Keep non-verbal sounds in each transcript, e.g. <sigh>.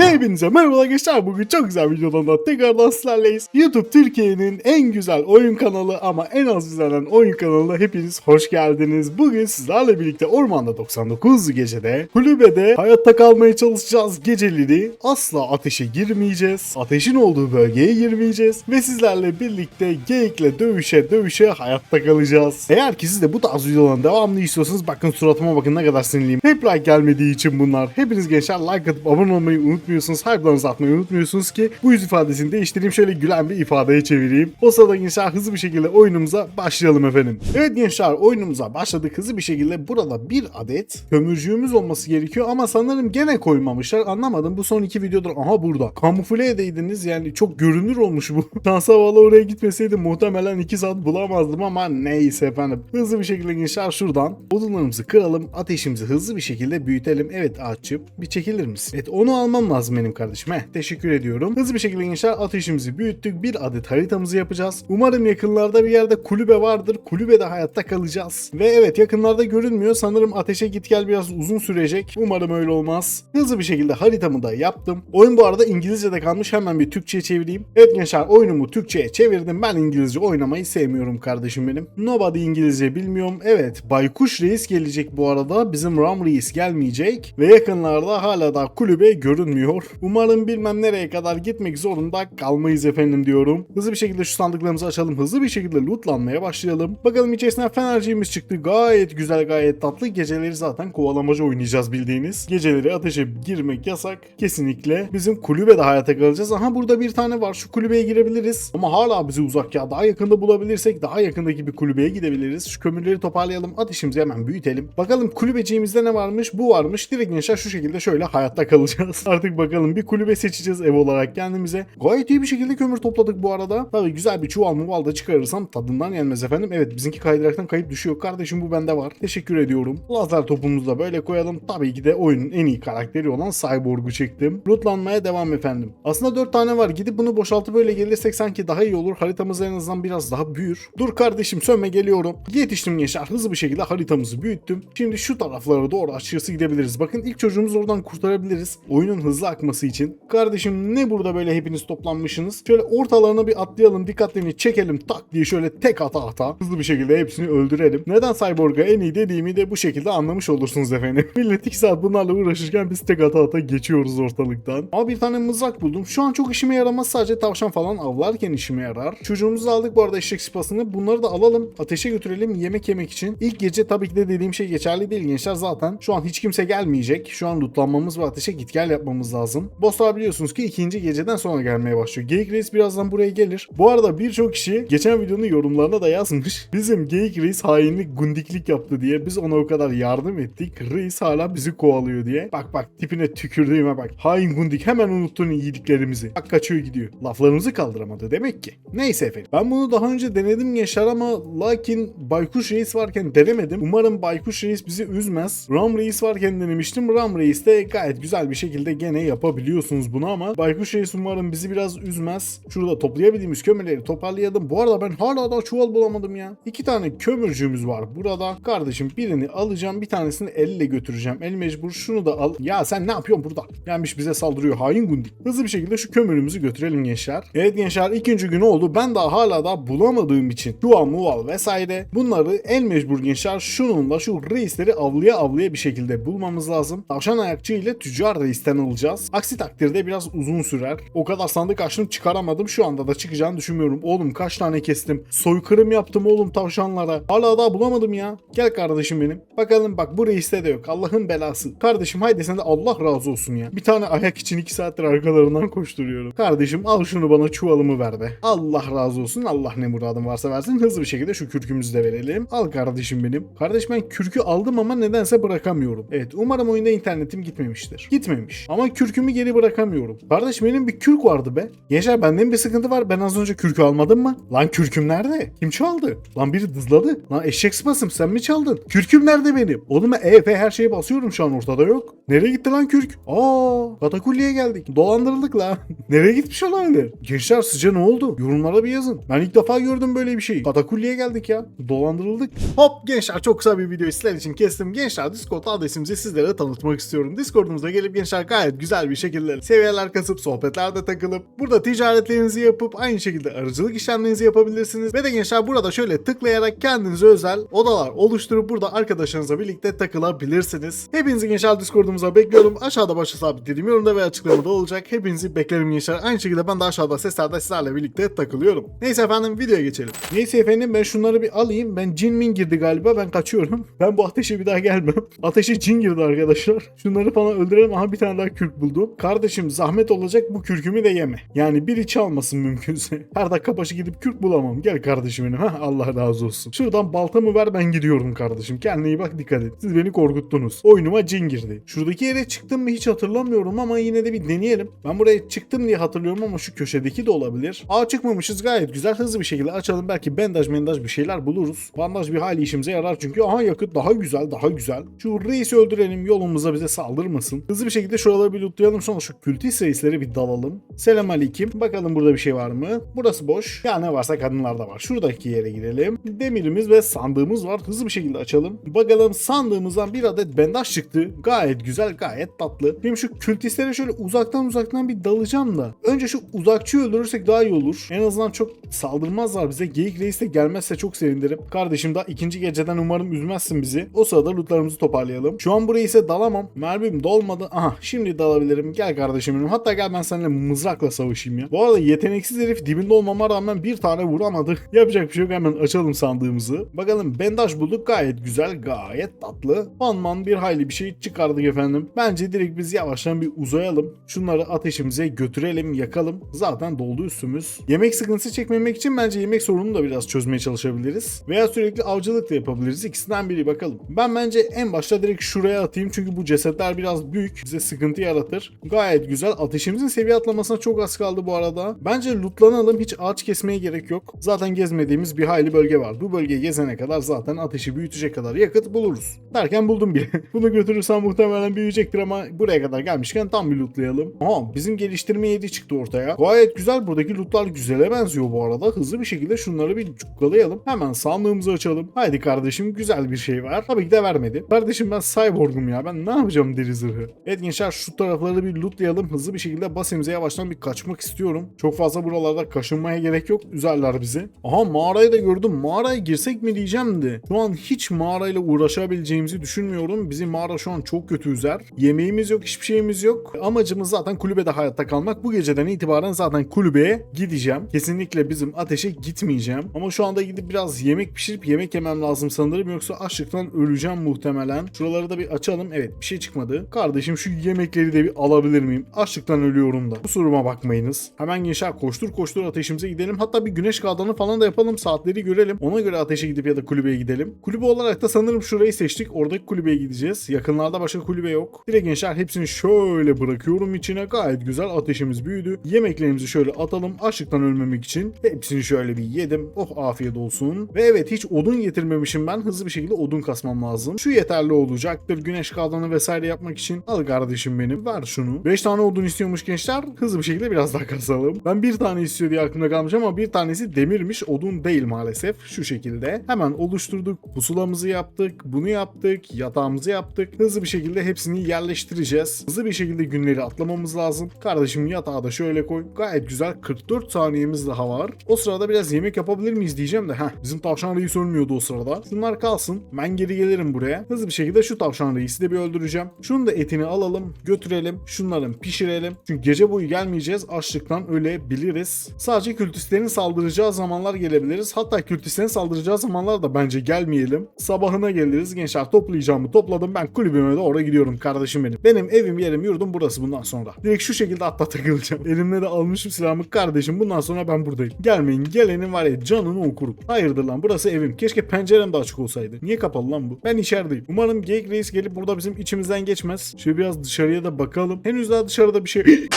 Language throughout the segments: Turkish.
Hepinize merhaba gençler. Bugün çok güzel videodan da tekrardan sizlerleyiz. YouTube Türkiye'nin en güzel oyun kanalı ama en az izlenen oyun kanalına hepiniz hoş geldiniz. Bugün sizlerle birlikte Ormanda 99 gecede kulübede hayatta kalmaya çalışacağız. Geceleri asla ateşe girmeyeceğiz. Ateşin olduğu bölgeye girmeyeceğiz. Ve sizlerle birlikte geyikle dövüşe dövüşe hayatta kalacağız. Eğer ki siz de bu tarz videoların devamını istiyorsanız bakın suratıma bakın ne kadar sinirliyim. Hep like gelmediği için bunlar. Hepiniz gençler like atıp abone olmayı unutmuyorsunuz. Hype'larınızı atmayı unutmuyorsunuz ki bu yüz ifadesini değiştireyim şöyle gülen bir ifadeye çevireyim. O sırada gençler hızlı bir şekilde oyunumuza başlayalım efendim. Evet gençler oyunumuza başladık hızlı bir şekilde. Burada bir adet kömürcüğümüz olması gerekiyor ama sanırım gene koymamışlar. Anlamadım bu son iki videodur. Aha burada. Kamufle edeydiniz yani çok görünür olmuş bu. <laughs> Şansa bağlı oraya gitmeseydim muhtemelen 2 saat bulamazdım ama neyse efendim. Hızlı bir şekilde gençler şuradan odunlarımızı kıralım. Ateşimizi hızlı bir şekilde büyütelim. Evet ağaççım bir çekilir misin? Evet onu almam lazım benim kardeşim. Heh, teşekkür ediyorum. Hızlı bir şekilde gençler ateşimizi büyüttük. Bir adet haritamızı yapacağız. Umarım yakınlarda bir yerde kulübe vardır. Kulübede hayatta kalacağız. Ve evet yakınlarda görünmüyor. Sanırım ateşe git gel biraz uzun sürecek. Umarım öyle olmaz. Hızlı bir şekilde haritamı da yaptım. Oyun bu arada İngilizce'de kalmış. Hemen bir Türkçe'ye çevireyim. Evet gençler oyunumu Türkçe'ye çevirdim. Ben İngilizce oynamayı sevmiyorum kardeşim benim. Nobody İngilizce bilmiyorum. Evet Baykuş Reis gelecek bu arada. Bizim Ram Reis gelmeyecek. Ve yakınlarda hala da kulübe görünmüyor. Umarım bilmem nereye kadar gitmek zorunda kalmayız efendim diyorum. Hızlı bir şekilde şu sandıklarımızı açalım. Hızlı bir şekilde lootlanmaya başlayalım. Bakalım içerisinden fenerciğimiz çıktı. Gayet güzel gayet tatlı. Geceleri zaten kovalamaca oynayacağız bildiğiniz. Geceleri ateşe girmek yasak. Kesinlikle. Bizim kulübede hayata kalacağız. Aha burada bir tane var. Şu kulübeye girebiliriz. Ama hala bizi uzak ya. Daha yakında bulabilirsek daha yakındaki bir kulübeye gidebiliriz. Şu kömürleri toparlayalım. Ateşimizi hemen büyütelim. Bakalım kulübeciğimizde ne varmış? Bu varmış. Direkt gençler şu şekilde şöyle hayatta kalacağız. <laughs> Artık bakalım bir kulübe seçeceğiz ev olarak kendimize. Gayet iyi bir şekilde kömür topladık bu arada. Tabii güzel bir çuval muval da çıkarırsam tadından yenmez efendim. Evet bizimki kaydıraktan kayıp düşüyor. Kardeşim bu bende var. Teşekkür ediyorum. Lazer topumuzu da böyle koyalım. Tabii ki de oyunun en iyi karakteri olan Cyborg'u çektim. Lootlanmaya devam efendim. Aslında 4 tane var. Gidip bunu boşaltıp böyle gelirsek sanki daha iyi olur. Haritamız en azından biraz daha büyür. Dur kardeşim sönme geliyorum. Yetiştim gençler. Hızlı bir şekilde haritamızı büyüttüm. Şimdi şu taraflara doğru açıkçası gidebiliriz. Bakın ilk çocuğumuzu oradan kurtarabiliriz. Oyunun hızlı akması için. Kardeşim ne burada böyle hepiniz toplanmışsınız? Şöyle ortalarına bir atlayalım. Dikkatlerini çekelim. Tak diye şöyle tek ata ata. Hızlı bir şekilde hepsini öldürelim. Neden Cyborg'a en iyi dediğimi de bu şekilde anlamış olursunuz efendim. <laughs> Millet 2 saat bunlarla uğraşırken biz tek ata ata geçiyoruz ortalıktan. Ama bir tane mızrak buldum. Şu an çok işime yaramaz. Sadece tavşan falan avlarken işime yarar. Çocuğumuzu aldık bu arada eşek sıpasını. Bunları da alalım. Ateşe götürelim yemek yemek için. İlk gece tabii ki de dediğim şey geçerli değil gençler zaten. Şu an hiç kimse gelmeyecek. Şu an lootlanmamız ve ateşe git gel yapmamız lazım. Bosslar biliyorsunuz ki ikinci geceden sonra gelmeye başlıyor. Geyik Reis birazdan buraya gelir. Bu arada birçok kişi geçen videonun yorumlarına da yazmış. Bizim Geyik Reis hainlik gundiklik yaptı diye. Biz ona o kadar yardım ettik. Reis hala bizi kovalıyor diye. Bak bak tipine tükürdüğüme bak. Hain gundik hemen unuttun yediklerimizi. Bak kaçıyor gidiyor. Laflarımızı kaldıramadı demek ki. Neyse efendim. Ben bunu daha önce denedim gençler ama lakin Baykuş Reis varken denemedim. Umarım Baykuş Reis bizi üzmez. Ram Reis varken denemiştim. Ram Reis de gayet güzel bir şekilde gene yapabiliyorsunuz bunu ama Baykuş Reis umarım bizi biraz üzmez. Şurada toplayabildiğimiz kömürleri toparlayalım. Bu arada ben hala da çuval bulamadım ya. İki tane kömürcüğümüz var burada. Kardeşim birini alacağım bir tanesini elle götüreceğim. El mecbur şunu da al. Ya sen ne yapıyorsun burada? Gelmiş bize saldırıyor hain gundik. Hızlı bir şekilde şu kömürümüzü götürelim gençler. Evet gençler ikinci gün oldu. Ben daha hala da bulamadığım için çuval muval vesaire bunları el mecbur gençler şununla şu reisleri avlıya avlıya bir şekilde bulmamız lazım. Tavşan ayakçı ile tüccar reisten alacağız. Aksi takdirde biraz uzun sürer. O kadar sandık açtım çıkaramadım. Şu anda da çıkacağını düşünmüyorum. Oğlum kaç tane kestim. Soykırım yaptım oğlum tavşanlara. Hala daha bulamadım ya. Gel kardeşim benim. Bakalım bak bu reiste de yok. Allah'ın belası. Kardeşim haydi sen de Allah razı olsun ya. Bir tane ayak için iki saattir arkalarından koşturuyorum. Kardeşim al şunu bana çuvalımı ver be. Allah razı olsun. Allah ne muradın varsa versin. Hızlı bir şekilde şu kürkümüzü de verelim. Al kardeşim benim. Kardeş ben kürkü aldım ama nedense bırakamıyorum. Evet umarım oyunda internetim gitmemiştir. Gitmemiş. Ama kürkümü geri bırakamıyorum. Kardeş benim bir kürk vardı be. Gençler benden bir sıkıntı var. Ben az önce kürkü almadım mı? Lan kürküm nerede? Kim çaldı? Lan biri dızladı. Lan eşek sıpasım sen mi çaldın? Kürküm nerede benim? Oğlum ben E, F her şeye basıyorum şu an ortada yok. Nereye gitti lan kürk? Aa, katakulliye geldik. Dolandırıldık la. <laughs> Nereye gitmiş olabilir? Gençler sizce ne oldu? Yorumlara bir yazın. Ben ilk defa gördüm böyle bir şeyi. Katakulliye geldik ya. Dolandırıldık. Hop gençler çok kısa bir video sizler için kestim. Gençler Discord adresimizi sizlere tanıtmak istiyorum. Discord'umuza gelip gençler gayet güzel güzel bir şekilde seviyeler kasıp sohbetlerde takılıp burada ticaretlerinizi yapıp aynı şekilde arıcılık işlemlerinizi yapabilirsiniz. Ve de gençler burada şöyle tıklayarak kendinize özel odalar oluşturup burada arkadaşlarınızla birlikte takılabilirsiniz. Hepinizi gençler Discord'umuza bekliyorum. Aşağıda başta sabitlediğim yorumda ve açıklamada olacak. Hepinizi beklerim gençler. Aynı şekilde ben de aşağıda seslerde sizlerle birlikte takılıyorum. Neyse efendim videoya geçelim. Neyse efendim ben şunları bir alayım. Ben cin min girdi galiba ben kaçıyorum. <laughs> Ben bu ateşe bir daha gelmem. Ateşe cin girdi arkadaşlar. Şunları falan öldürelim. Aha bir tane daha kürk buldum. Kardeşim zahmet olacak bu kürkümü de yeme. Yani biri çalmasın mümkünse. <laughs> Her dakika başı gidip kürk bulamam. Gel kardeşim benim. Hah, Allah razı olsun. Şuradan baltamı ver ben gidiyorum kardeşim. Kendine iyi bak dikkat et. Siz beni korkuttunuz. Oyunuma cin girdi. Şuradaki yere çıktım mı hiç hatırlamıyorum ama yine de bir deneyelim. Ben buraya çıktım diye hatırlıyorum ama şu köşedeki de olabilir. Aa çıkmamışız gayet güzel. Hızlı bir şekilde açalım. Belki bandaj mendaj bir şeyler buluruz. Bandaj bir hali işimize yarar çünkü. Aha yakıt daha güzel daha güzel. Şu reisi öldürelim yolumuza bize saldırmasın. Hızlı bir şekilde şuraları bir lootlayalım sonra şu kültis reisleri bir dalalım. Selam aleyküm. Bakalım burada bir şey var mı? Burası boş. Ya ne varsa kadınlar da var. Şuradaki yere girelim. Demirimiz ve sandığımız var. Hızlı bir şekilde açalım. Bakalım sandığımızdan bir adet bandaj çıktı. Gayet güzel, gayet tatlı. Benim şu kültislere şöyle uzaktan uzaktan bir dalacağım da. Önce şu uzakçıyı öldürürsek daha iyi olur. En azından çok saldırmazlar bize. Geyik reis de gelmezse çok sevinirim. Kardeşim daha ikinci geceden umarım üzmezsin bizi. O sırada lootlarımızı toparlayalım. Şu an buraya ise dalamam. Mermim dolmadı. Aha şimdi dalabilirim. Gel kardeşim benim. Hatta gel ben seninle mızrakla savaşayım ya. Bu arada yeteneksiz herif dibinde olmama rağmen bir tane vuramadı. <laughs> Yapacak bir şey yok. Hemen açalım sandığımızı. Bakalım bandaj bulduk. Gayet güzel. Gayet tatlı. Manman bir hayli bir şey çıkardık efendim. Bence direkt biz yavaştan bir uzayalım. Şunları ateşimize götürelim, yakalım. Zaten doldu üstümüz. Yemek sıkıntısı çekmemek için bence yemek sorununu da biraz çözmeye çalışabiliriz. Veya sürekli avcılık da yapabiliriz. İkisinden biri bakalım. Ben bence en başta direkt şuraya atayım çünkü bu cesetler biraz büyük. Bize sıkıntı yaratır. Gayet güzel. Ateşimizin seviye atlamasına çok az kaldı bu arada. Bence lootlanalım. Hiç ağaç kesmeye gerek yok. Zaten gezmediğimiz bir hayli bölge var. Bu bölgeyi gezene kadar zaten ateşi büyütecek kadar yakıt buluruz. Derken buldum bile. <laughs> Bunu götürürsem muhtemelen büyüyecektir ama buraya kadar gelmişken tam bir lootlayalım. Aha bizim geliştirme yedi çıktı ortaya. Gayet güzel. Buradaki lootlar güzele benziyor bu arada. Hızlı bir şekilde şunları bir cukkalayalım. Hemen sandığımızı açalım. Haydi kardeşim güzel bir şey var. Tabii ki de vermedi. Kardeşim ben cyborgum ya. Ben ne yapacağım deri zırhı? Evet gençler şu tarafları bir lootlayalım. Hızlı bir şekilde basemize yavaştan bir kaçmak istiyorum. Çok fazla buralarda kaşınmaya gerek yok. Üzerler bizi. Aha mağarayı da gördüm. Mağaraya girsek mi diyeceğim de. Şu an hiç mağarayla uğraşabileceğimizi düşünmüyorum. Bizim mağara şu an çok kötü üzer. Yemeğimiz yok, hiçbir şeyimiz yok. Amacımız zaten kulübede hayatta kalmak. Bu geceden itibaren zaten kulübeye gideceğim. Kesinlikle bizim ateşe gitmeyeceğim. Ama şu anda gidip biraz yemek pişirip yemek yemem lazım sanırım. Yoksa açlıktan öleceğim muhtemelen. Şuraları da bir açalım. Evet bir şey çıkmadı. Kardeşim şu yemekleri de bir alabilir miyim? Açlıktan ölüyorum da. Kusuruma bakmayınız. Hemen gençler koştur koştur ateşimize gidelim. Hatta bir güneş kaldanı falan da yapalım. Saatleri görelim. Ona göre ateşe gidip ya da kulübeye gidelim. Kulübe olarak da sanırım şurayı seçtik. Oradaki kulübeye gideceğiz. Yakınlarda başka kulübe yok. Direkt gençler hepsini şöyle bırakıyorum içine. Gayet güzel ateşimiz büyüdü. Yemeklerimizi şöyle atalım. Açlıktan ölmemek için. Hepsini şöyle bir yedim. Oh afiyet olsun. Ve evet hiç odun getirmemişim ben. Hızlı bir şekilde odun kasmam lazım. Şu yeterli olacaktır. Güneş kaldanı vesaire yapmak için. Al kardeşim benim. Ver şunu. 5 tane odun istiyormuş gençler. Hızlı bir şekilde biraz daha kasalım. Ben bir tane istiyor diye aklımda kalmış ama bir tanesi demirmiş. Odun değil maalesef. Şu şekilde. Hemen oluşturduk. Pusulamızı yaptık. Bunu yaptık. Yatağımızı yaptık. Hızlı bir şekilde hepsini yerleştireceğiz. Hızlı bir şekilde günleri atlamamız lazım. Kardeşim yatağı da şöyle koy. Gayet güzel. 44 saniyemiz daha var. O sırada biraz yemek yapabilir miyiz diyeceğim de. Heh, bizim tavşan reis ölmüyordu o sırada. Şunlar kalsın. Ben geri gelirim buraya. Hızlı bir şekilde şu tavşan reisi de bir öldüreceğim. Şunun da etini alalım. Götürelim. Şunların pişirelim. Çünkü gece boyu gelmeyeceğiz. Açlıktan ölebiliriz. Sadece kültistlerin saldıracağı zamanlar gelebiliriz. Hatta kültistlerin saldıracağı zamanlar da bence gelmeyelim. Sabahına geliriz. Gençler toplayacağımı topladım. Ben kulübüme doğru gidiyorum kardeşim benim. Benim evim yerim yurdum burası bundan sonra. Direkt şu şekilde atla <laughs> takılacağım. Elimde de almışım silahımı kardeşim. Bundan sonra ben buradayım. Gelmeyin. Gelenin var ya canını okurum. Hayırdır lan burası evim. Keşke pencerem de açık olsaydı. Niye kapalı lan bu? Ben içerideyim. Umarım Geyik Reis gelip burada bizim içimizden geçmez. Şöyle biraz dışarıya da bakalım. Henüz daha dışarıda bir şey... <gasps>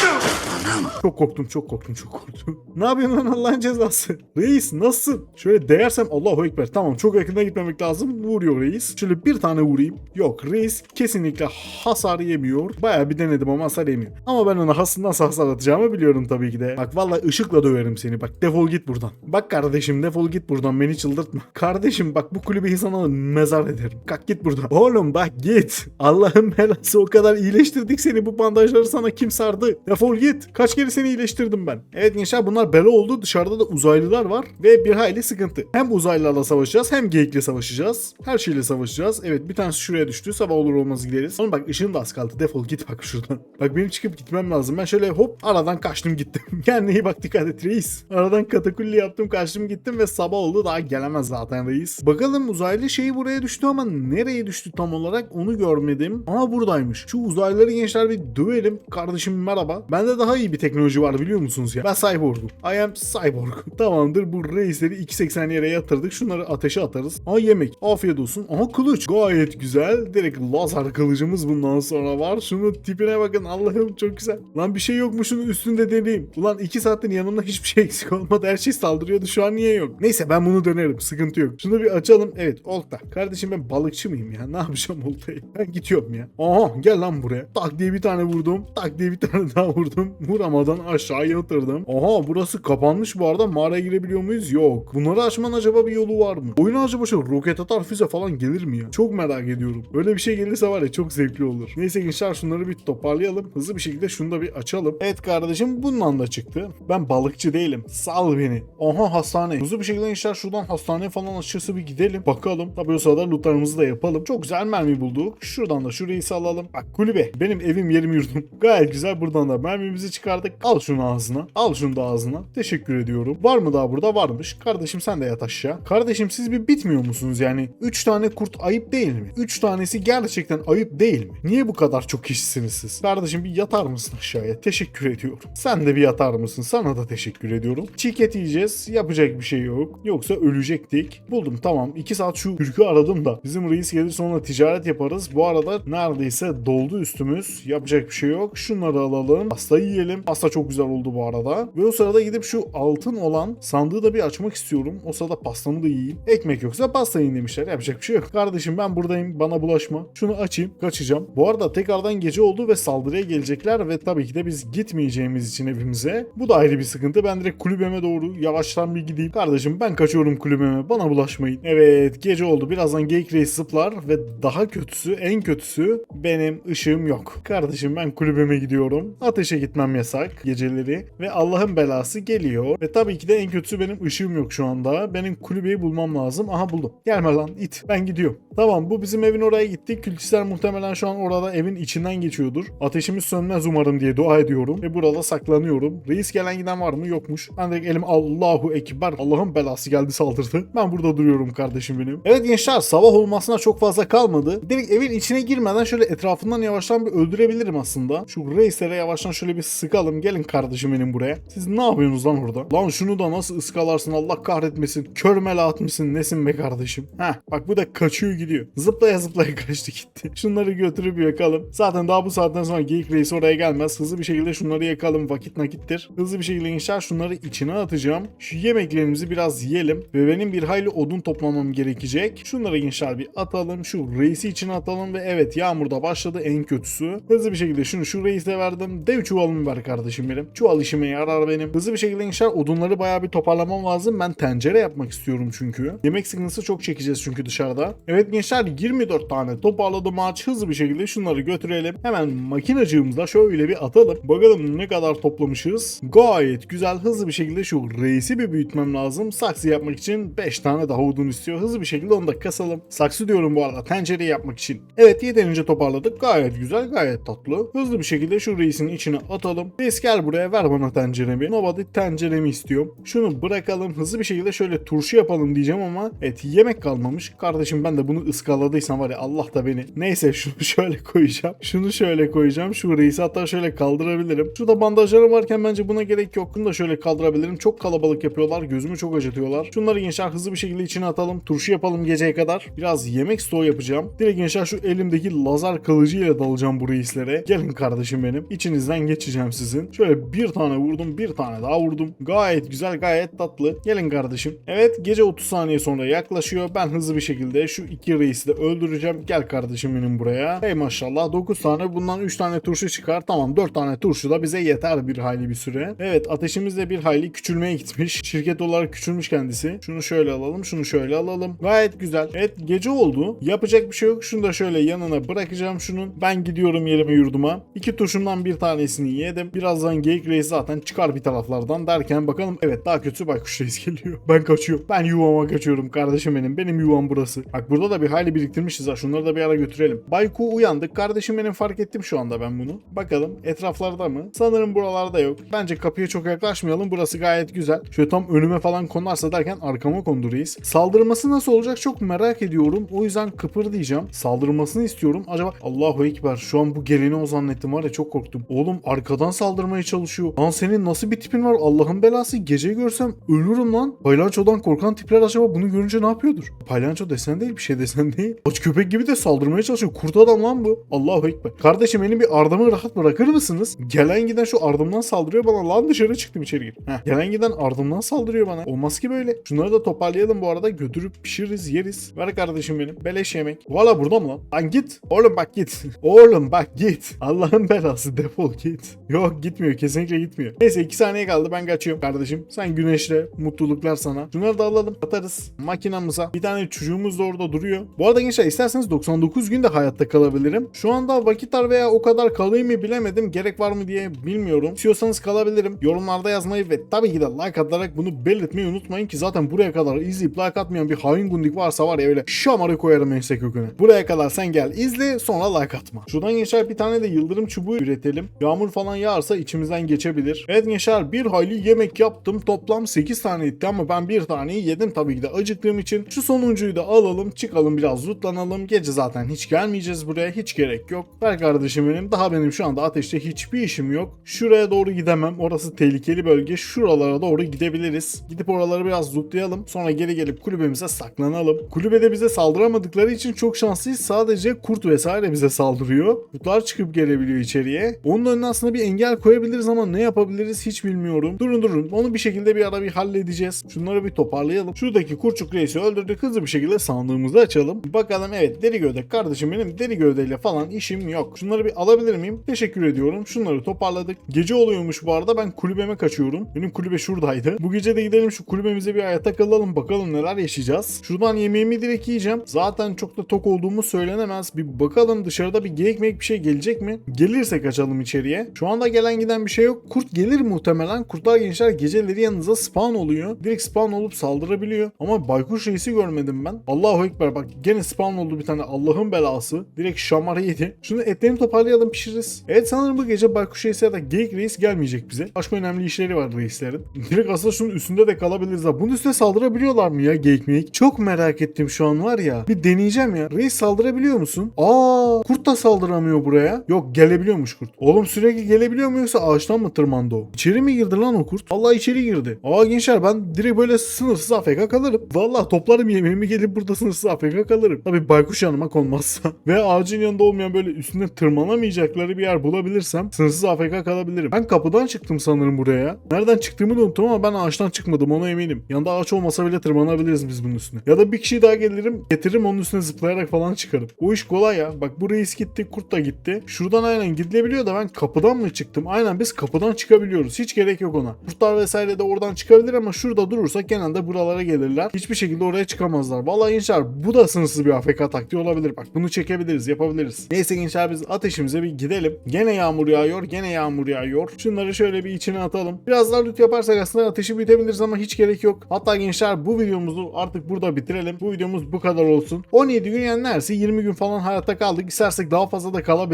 Çok korktum, çok korktum, çok korktum. <laughs> Ne yapıyorsun lan Allah'ın cezası? Reis nasılsın? Şöyle değersem Allahu Ekber. Tamam çok yakına gitmemek lazım. Vuruyor reis. Şöyle bir tane vurayım. Yok reis kesinlikle hasar yemiyor. Bayağı bir denedim ama hasar yemiyor. Ama ben ona hasından hasar atacağımı biliyorum tabii ki de. Bak vallahi ışıkla döverim seni. Bak defol git buradan. Bak kardeşim defol git buradan beni çıldırtma. <laughs> Kardeşim bak bu kulübeyi sana mezar ederim. Kalk git buradan. Oğlum bak git. Allah'ın belası o kadar iyileştirdik. Bu bandajları sana kim sardı? Defol git. Kaç kere seni iyileştirdim ben. Evet gençler bunlar bela oldu. Dışarıda da uzaylılar var ve bir hayli sıkıntı. Hem uzaylılarla savaşacağız hem geyikle savaşacağız. Her şeyle savaşacağız. Evet bir tanesi şuraya düştü. Sabah olur olmaz gideriz. Oğlum bak ışığın da az kaldı. Defol git bak şuradan. Bak benim çıkıp gitmem lazım. Ben şöyle hop aradan kaçtım gittim. <laughs> Kendine iyi bak dikkat et reis. Aradan katakulli yaptım kaçtım gittim ve sabah oldu. Daha gelemez zaten reis. Bakalım uzaylı şeyi buraya düştü ama nereye düştü tam olarak onu görmedim. Ama buradaymış. Şu uzaylıları gençler bir dövelim. Kardeşim merhaba. Bende daha iyi bir teknoloji var biliyor musunuz ya? Ben cyborg'um. I am cyborg. <laughs> Tamamdır bu reisleri 2.80 yere yatırdık. Şunları ateşe atarız. Aa yemek. Afiyet olsun. Aha kılıç. Gayet güzel. Direkt lazer kılıcımız bundan sonra var. Şunun tipine bakın. Allah'ım çok güzel. Lan bir şey yok mu şunun üstünde deneyeyim. Ulan 2 saattir yanımda hiçbir şey eksik olmadı. Her şey saldırıyordu. Şu an niye yok? Neyse ben bunu denerim. Sıkıntı yok. Şunu bir açalım. Evet olta. Kardeşim ben balıkçı mıyım ya? Ne yapacağım oltayı? Ben gidiyorum ya. Aha gel lan buraya. Tak diye bir tane vurdum. Tak diye bir tane daha vurdum. Vuramadan aşağıya yatırdım. Aha burası kapanmış bu arada. Mağaraya girebiliyor muyuz? Yok. Bunları açmanın acaba bir yolu var mı? Oyuna acaba şu roket atar füze falan gelir mi ya? Çok merak ediyorum. Öyle bir şey gelirse var ya çok zevkli olur. Neyse gençler şunları bir toparlayalım. Hızlı bir şekilde şunu da bir açalım. Evet kardeşim bundan da çıktı. Ben balıkçı değilim. Sal beni. Aha hastane. Hızlı bir şekilde gençler şuradan hastaneye falan açıkçası bir gidelim. Bakalım. Tabii o sırada lootlarımızı da yapalım. Çok güzel mermi bulduk. Şuradan da şurayı salalım. Bak kulübe. Benim evim yerim yurdum. Gayet güzel. Buradan da mermimizi çıkardık. Al şunu ağzına. Al şunu da ağzına. Teşekkür ediyorum. Var mı daha burada? Varmış. Kardeşim sen de yat aşağı. Kardeşim siz bir bitmiyor musunuz yani? 3 tane kurt ayıp değil mi? 3 tanesi gerçekten ayıp değil mi? Niye bu kadar çok kişisiniz siz? Kardeşim bir yatar mısın aşağıya? Teşekkür ediyorum. Sen de bir yatar mısın? Sana da teşekkür ediyorum. Çiğ yiyeceğiz. Yapacak bir şey yok. Yoksa ölecektik. Buldum tamam. 2 saat şu Türk'ü aradım da. Bizim reis gelir sonra ticaret yaparız. Bu arada neredeyse doldu üstümüz. Yapacak bir şey yok. Şunları alalım. Pasta yiyelim. Pasta çok güzel oldu bu arada. Ve o sırada gidip şu altın olan sandığı da bir açmak istiyorum. O sırada pastamı da yiyeyim. Ekmek yoksa pasta yiyin demişler. Yapacak bir şey yok. Kardeşim ben buradayım. Bana bulaşma. Şunu açayım. Kaçacağım. Bu arada tekrardan gece oldu ve saldırıya gelecekler ve tabii ki de biz gitmeyeceğimiz için evimize. Bu da ayrı bir sıkıntı. Ben direkt kulübeme doğru yavaştan bir gideyim. Kardeşim ben kaçıyorum kulübeme. Bana bulaşmayın. Evet gece oldu. Birazdan Geyik Reis zıplar ve daha kötüsü en kötüsü benim ışığım yok. Kardeşim ben kulübeme gidiyorum. Ateşe gitmem yasak geceleri ve Allah'ın belası geliyor. Ve tabii ki de en kötüsü benim ışığım yok şu anda. Benim kulübeyi bulmam lazım. Aha buldum. Gelme lan it. Ben gidiyorum. Tamam bu bizim evin oraya gitti. Kültistler muhtemelen şu an orada evin içinden geçiyordur. Ateşimiz sönmez umarım diye dua ediyorum. Ve burada saklanıyorum. Reis gelen giden var mı? Yokmuş. Ben de elim Allahu Ekber. Allah'ın belası geldi saldırdı. Ben burada duruyorum kardeşim benim. Evet gençler sabah olmasına çok fazla kalmadı. Direkt evin içine girmeden şöyle etrafından yavaştan bir öldürebilirim aslında. Şu reislere yavaştan şöyle bir sıkalım. Gelin kardeşim benim buraya. Siz ne yapıyorsunuz lan orada? Lan şunu da nasıl ıskalarsın Allah kahretmesin. Kör mele atmışsın nesin be kardeşim. Heh bak bu da kaçıyor gidiyor. Zıplaya zıplaya <laughs> kaçtı gitti. Şunları götürüp yakalım. Zaten daha bu saatten sonra Geyik Reis oraya gelmez. Hızlı bir şekilde şunları yakalım. Vakit nakittir. Hızlı bir şekilde gençler şunları içine atacağım. Şu yemeklerimizi biraz yiyelim. Ve benim bir hayli odun toplamam gerekecek. Şunları gençler bir atalım. Şu reisi içine atalım ve evet yağmur da başladı en kötüsü. Hızlı bir şekilde şunu şu reise verdim. Dev çuvalımı ver kardeşim benim. Çuval işime yarar benim. Hızlı bir şekilde gençler odunları bayağı bir toparlamam lazım. Ben tencere yapmak istiyorum çünkü. Yemek sıkıntısı çok çekeceğiz çünkü dışarıda. Evet gençler 24 tane toparladım ağaç. Hızlı bir şekilde şunları götürelim. Hemen makinacığımızla şöyle bir atalım. Bakalım ne kadar toplamışız. Gayet güzel hızlı bir şekilde şu reisi bir büyütmem lazım. Saksı yapmak için 5 tane daha odun istiyor. Hızlı bir şekilde onu da kasalım. Saksı diyorum bu arada tencereyi yapmak için. Evet yeterince toparladık. Gayet güzel gayet tatlı. Hızlı bir şekilde şu reisin içine atalım. Reis gel buraya ver bana tenceremi. Nobody tenceremi istiyorum. Şunu bırakalım. Hızlı bir şekilde şöyle turşu yapalım diyeceğim ama evet yemek kalmamış. Kardeşim ben de bunu ıskaladıysam var ya Allah da beni. Neyse şunu <laughs> şöyle koyacağım. Şunu şöyle koyacağım. Şu reisi hatta şöyle kaldırabilirim. Şurada bandajlarım varken bence buna gerek yok. Bunu da şöyle kaldırabilirim. Çok kalabalık yapıyorlar. Gözümü çok acıtıyorlar. Şunları gençler hızlı bir şekilde içine atalım. Turşu yapalım geceye kadar. Biraz yemek stoğu yapacağım. Direkt gençler şu elimdeki lazer kılıcıyla dalacağım bu reislere. Gelin kardeşim benim. İçinizden geçeceğim sizin. Şöyle bir tane vurdum bir tane daha vurdum. Gayet güzel gayet tatlı. Gelin kardeşim. Evet gece 30 saniye sonra yaklaşıyor. Ben hızlı bir şekilde şu iki reisi de öldüreceğim. Gel kardeşim benim buraya. Hey maşallah 9 tane bundan 3 tane turşu çıkar. Tamam 4 tane turşu da bize yeter bir hayli bir süre. Evet ateşimiz de bir hayli küçülmeye gitmiş. Şirket olarak küçülmüş kendisi. Şunu şöyle alalım şunu şöyle alalım. Gayet güzel. Evet gece oldu. Yapacak bir şey yok. Şunu da şöyle yanına bırakacağım şunun. Ben gidiyorum yerime yurduma. İki turşumdan bir tanesini yedim. Birazdan geyik reis zaten çıkar bir taraflardan derken bakalım. Evet daha kötü baykuş reis geliyor. Ben kaçıyorum. Ben yuvama kaçıyorum kardeşim benim. Benim yuvam burası. Bak burada da bir hayli biriktirmişiz ha. Şunları da bir ara götürelim. Bayku uyandık. Kardeşim benim fark ettim şu anda ben bunu. Bakalım etraflarda mı? Sanırım buralarda yok. Bence kapıya çok yaklaşmayalım. Burası gayet güzel. Şöyle tam önüme falan konarsa derken arkama kondu reis. Saldırması nasıl olacak çok merak ediyorum. O yüzden kıpırdayacağım. Saldırmasını istiyorum. Acaba Allahu Ekber şu an bu geleni o zannettim var ya çok korktum. Oğlum arkadan saldırmaya çalışıyor. Lan senin nasıl bir tipin var Allah'ın belası. Gece görsem ölürüm lan. Palyaçodan korkan tipler acaba bunu görünce ne yapıyordur? Palyaço desen değil bir şey desen değil. Aç köpek gibi de saldırmaya çalışıyor. Kurt adam lan bu. Allahu Ekber. Kardeşim benim bir ardımı rahat bırakır mısınız? Gelen giden şu ardımdan saldırıyor bana. Lan dışarı çıktım içeri gir. Heh. Gelen giden ardımdan saldırıyor bana. Olmaz ki böyle. Şunları da toparlayalım bu arada. Götürüp pişiririz yeriz. Ver kardeşim benim. Beleş yemek. Valla burada mı lan? Lan git. Oğlum bak git. <laughs> Oğlum bak git. Allah'ın belası defol git. Yok gitmiyor. Kesinlikle gitmiyor. Neyse 2 saniye kaldı. Ben kaçıyorum kardeşim. Sen güneşle. Mutluluklar sana. Şunları da alalım. Atarız makinamıza. Bir tane çocuğumuz da orada duruyor. Bu arada gençler isterseniz 99 gün de hayatta kalabilirim. Şu anda vakit dar veya o kadar kalayım mı bilemedim. Gerek var mı diye bilmiyorum. İstiyorsanız kalabilirim. Yorumlarda yazmayı ve tabii ki de like atarak bunu belirtmeyi unutmayın ki zaten buraya kadar izleyip like atmayan bir hain gundik varsa var ya öyle şamarı koyarım ense köküne. Buraya kadar sen gel izle sonra like atma. Şuradan gençler bir tane de yıldırım çubuğu üretelim. Yağmur falan yağarsa içimizden geçebilir. Evet gençler bir hayli yemek yaptım. Toplam 8 tane etti ama ben bir taneyi yedim tabii ki de acıktığım için. Şu sonuncuyu da alalım çıkalım biraz lootlanalım. Gece zaten hiç gelmeyeceğiz buraya hiç gerek yok. Ver kardeşim benim daha benim şu anda ateşte hiçbir işim yok. Şuraya doğru gidemem. Orası tehlikeli bölge. Şuralara doğru gidebiliriz. Gidip oraları biraz lootlayalım. Sonra geri gelip kulübemize saklanalım. Kulübede bize saldıramadıkları için çok şanslıyız. Sadece kurt vesaire bize saldırıyor. Kurtlar çıkıp gelebiliyor içeriye. Onun önüne aslında bir engel koyabiliriz ama ne yapabiliriz hiç bilmiyorum. Durun durun. Onu bir şekilde bir ara bir halledeceğiz. Şunları bir toparlayalım. Şuradaki kurçuk reisi öldürdük. Hızlı bir şekilde sandığımızı açalım. Bakalım evet deri gövde. Kardeşim benim deri gövdeyle falan işim yok. Şunları bir alabilir miyim? Teşekkür ediyorum. Şunları toparladık. Gece oluyormuş bu arada. Ben kulübeme kaçıyorum. Benim kulübe şuradaydı. Bu gece de gidelim şu kulübemize bir hayatta kalalım. Bakalım neler yaşayacağız. Şuradan yemeğimi direkt yiyeceğim. Zaten çok da tok olduğumu söylenemez. Bir bakalım dışarıda bir geyik bir şey gelecek mi? Gelirse kaçalım içeriye. Şu anda gelen giden bir şey yok. Kurt gelir muhtemelen. Kurtlar gençler geceleri yanınıza spawn oluyor. Direkt spawn olup saldırabiliyor. Ama baykuş reisi görmedim ben. Allahu Ekber bak gene spawn oldu bir tane Allah'ın belası. Direkt şamar yedi. Şunu etlerini toparlayalım pişiririz. Evet sanırım bu gece baykuş reisi ya da geyik reis gelmeyecek bize. Başka önemli işleri var reislerin. <laughs> Direkt aslında şunun üstünde de kalabiliriz ha. Bunun üstüne saldırabiliyorlar mı ya geyik meyik? Çok merak ettim şu an var ya. Bir deneyeceğim ya. Reis saldırabiliyor musun? Aa kurt da saldıramıyor buraya. Yok gelebiliyormuş kurt. Oğlum sürekli gelebiliyor mu yoksa ağaçtan mı tırmandı o? İçeri mi girdi lan o kurt? Vallahi içeri girdi. Aa gençler ben direkt böyle sınırsız AFK kalırım. Vallahi toplarım yemeğimi gelip burada sınırsız AFK kalırım. Tabi baykuş yanıma konmazsa. <laughs> Ve ağacın yanında olmayan böyle üstüne tırmanamayacakları bir yer bulabilirsem sınırsız AFK kalabilirim. Ben kapıdan çıktım sanırım buraya. Nereden çıktığımı da unuttum ama ben ağaçtan çıkmadım ona eminim. Yanında ağaç olmasa bile tırmanabiliriz biz bunun üstüne. Ya da bir kişi daha gelirim getiririm onun üstüne zıplayarak falan çıkarım. O iş kolay ya. Bak bu reis gitti kurt da gitti. Şuradan aynen gidilebiliyor da ben kapıdan mı çıktım? Aynen biz kapıdan çıkabiliyoruz. Hiç gerek yok ona. Kurtlar vesaire de oradan çıkabilir ama şurada durursak genelde buralara gelirler. Hiçbir şekilde oraya çıkamazlar. Vallahi gençler bu da sınırsız bir AFK taktiği olabilir. Bak bunu çekebiliriz yapabiliriz. Neyse gençler biz ateşimize bir gidelim. Gene yağmur yağıyor. Gene yağmur yağıyor. Şunları şöyle bir içine atalım. Biraz daha loot yaparsak aslında ateşi bitebiliriz ama hiç gerek yok. Hatta gençler bu videomuzu artık burada bitirelim. Bu videomuz bu kadar olsun. 17 gün yani neredeyse 20 gün falan hayatta kaldık. İstersek daha fazla da kalabiliriz.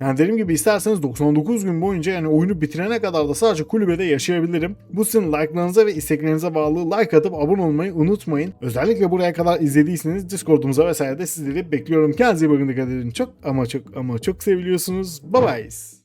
Yani dediğim gibi isterseniz 99 gün boyunca yani oyunu bitirene kadar da sadece kulübede yaşayabilirim. Bu sizin like'larınıza ve isteklerinize bağlı like atıp abone olmayı unutmayın. Özellikle buraya kadar izlediyseniz Discord'umuza vesaire de sizleri bekliyorum. Kendinize iyi bakın dikkat edin. Çok ama çok ama çok seviliyorsunuz. Bye bye.